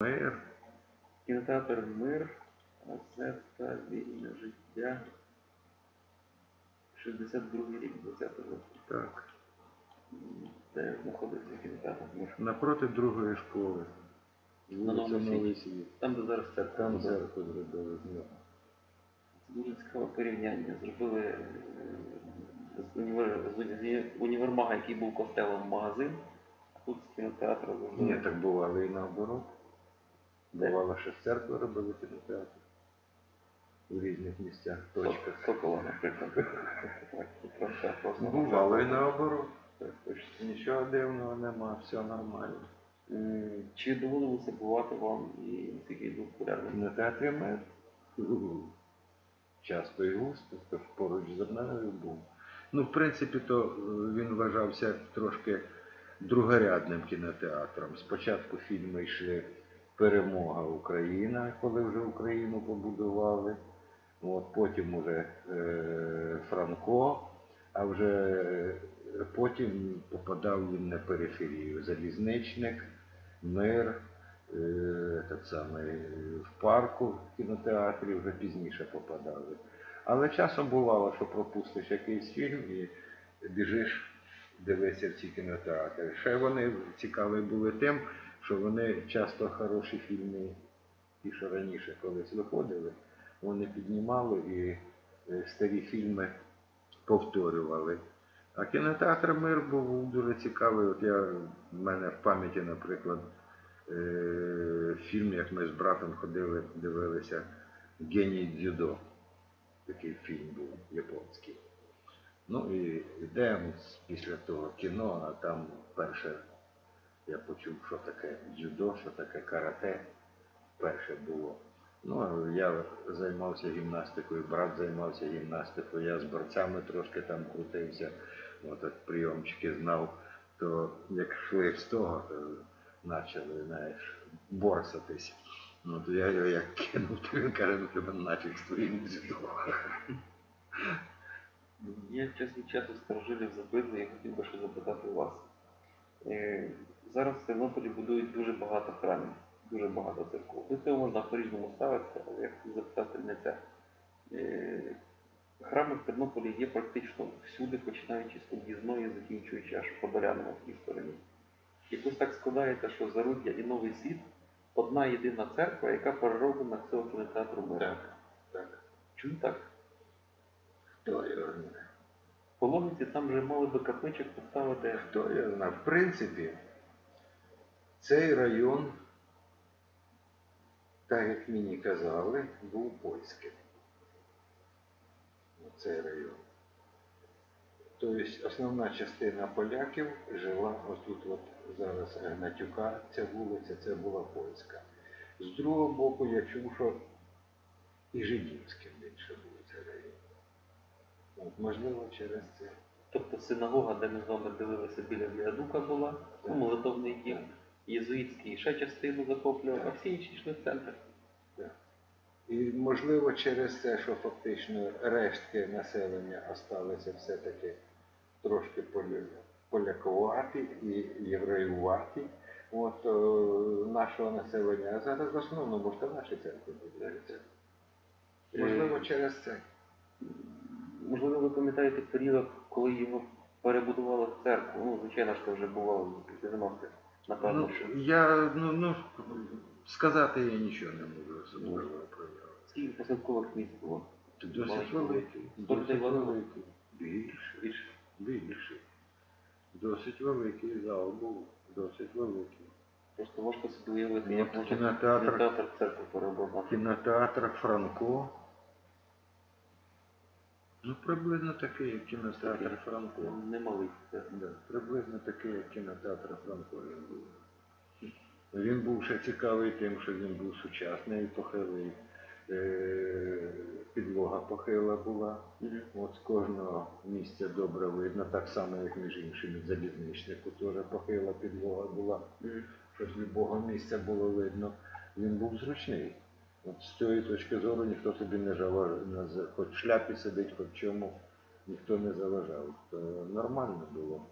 Мир. Кінотеатр Мир, Газета Вільне життя. 62 рік 20 року. Так. Де знаходиться кінотеатр Мир? Напроти другої школи. На Вулиця Новому Новий Світ. Там, де зараз церква. Там церкву зробили з нього. Це дуже цікаве порівняння. Зробили е, з, універ... з з універмага, який був костелом магазин, а тут з кінотеатру зробили. Ні, так бувало і наоборот. Бувало, що з церкви робили кінотеатр. У різних місцях, точках. Сокола, наприклад. Бувало і наоборот. Нічого дивного нема, все нормально. Чи доводилося бувати вам і він був В популярним? кінотеатрі мер. Часто і густо, то поруч зі мною був. Ну, в принципі, то е, він вважався трошки другорядним кінотеатром. Спочатку фільми йшли Перемога Україна, коли вже Україну побудували. От, потім уже е, Франко, а вже е, потім попадав він на периферію. Залізничник, мир, е, так само, е, в парку в кінотеатрі вже пізніше попадали. Але часом бувало, що пропустиш якийсь фільм і біжиш дивитися в ці кінотеатри. Ще вони цікаві були тим, що вони часто хороші фільми, ті, що раніше колись виходили, вони піднімали і е, старі фільми повторювали. А кінотеатр Мир був дуже цікавий. От я в мене в пам'яті, наприклад, е, фільм, як ми з братом ходили, дивилися Геній дзюдо. Такий фільм був японський. Ну і йдемо після того кіно, а там перше я почув, що таке дзюдо, що таке карате. Перше було. Ну, я займався гімнастикою, брат займався гімнастикою, я з борцями трошки там крутився, от прийомчики знав, то як йшли з того, то почали, знаєш, борсатись. Ну, то я його як кинув, то він каже, ну тебе нафіг з твоїм дзюдо. Я час від часу старожилів запитую, я хотів би ще запитати вас. Зараз в Тернополі будують дуже багато храмів, дуже багато церков. До цього можна по-різному ставитися, але я хотів запитати не це. Е, Храми в Тернополі є практично всюди, починаючи з об'їзної, закінчуючи аж Подолянами в тій стороні. Якось так складається, що Заруддя і Новий Світ одна єдина церква, яка перероблена цього кінотеатру мира. Так. Чому так? Хто його знає? По логіці там вже мали би капличок поставити. Хто я знав? В принципі, цей район, так як мені казали, був польським. Цей район. Тобто основна частина поляків жила отут от зараз Гнатюка, ця вулиця, це була польська. З другого боку я чув, що і жидівським більше був цей район. От, можливо, через це. Тобто синагога, де ми з вами дивилися біля Віадука була, молитовний дім, єзуїтський ще частину захоплював, а всі інші йшли в центр. І можливо через це, що фактично рештки населення осталися все-таки трошки поля- полякуваті і євреюваті от, е, нашого населення, а зараз в основному ж то наші церкви будуються. Можливо, через це. Можливо, ви пам'ятаєте період, коли його перебудували в церкву. Ну, звичайно це вже бувало в 90-х, напевно, Ну, що. я ну, ну, сказати я нічого не можу особливо про нього. Скільки посадкових місць було? Досить великий. Досить великий. великий. Більше. Більше. Досить великий зал був, досить великий. Просто важко собі уявити, Ну, як можна кінотеатр. кінотеатр в церкву переобладнати. Кінотеатр Франко. Ну, приблизно такий, як кінотеатр Франко. Немалий. Да, приблизно такий, як кінотеатр Франко він був. Він був ще цікавий тим, що він був сучасний, похилий. Е, Підлога похила була. От з кожного місця добре видно, так само, як між іншим від залізничнику теж похила підлога була. Що з любого місця було видно, він був зручний. От з цієї точки зору ніхто тобі не заважав, хоч в шляпі сидить, хоч чому, ніхто не заважав. То нормально було.